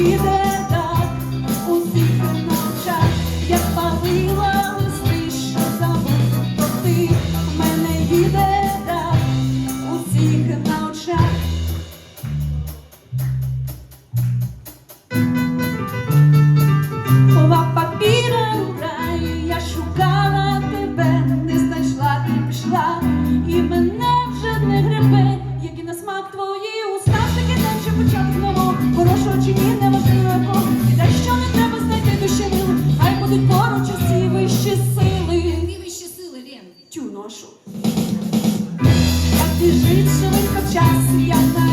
їде так усіх на очах. Я спалила листи, що забув, то ти мене їде так усіх на очах. Папіра раї, я шукала тебе, не знайшла, ти пішла, і мене вже не гребе, які на смак твої уста, таки день, що хорошого чи ні, поруч усі вищі сили. Які вищі сили, Лен? Тю ношу. Так біжить швидко час, я надіюсь,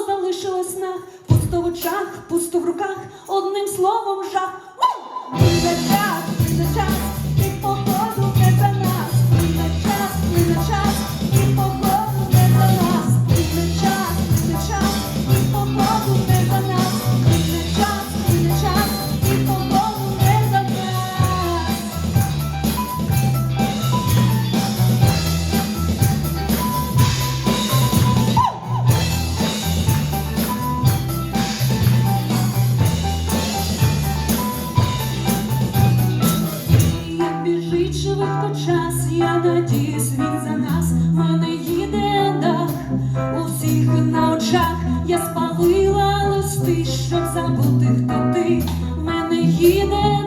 Що залишилось на пусто в очах, пусто в руках, одним словом жах. Прийде час, прийде час. радіє світ за нас, мене їде дах у всіх на очах, я спалила листи, щоб забути, хто ти мене їде.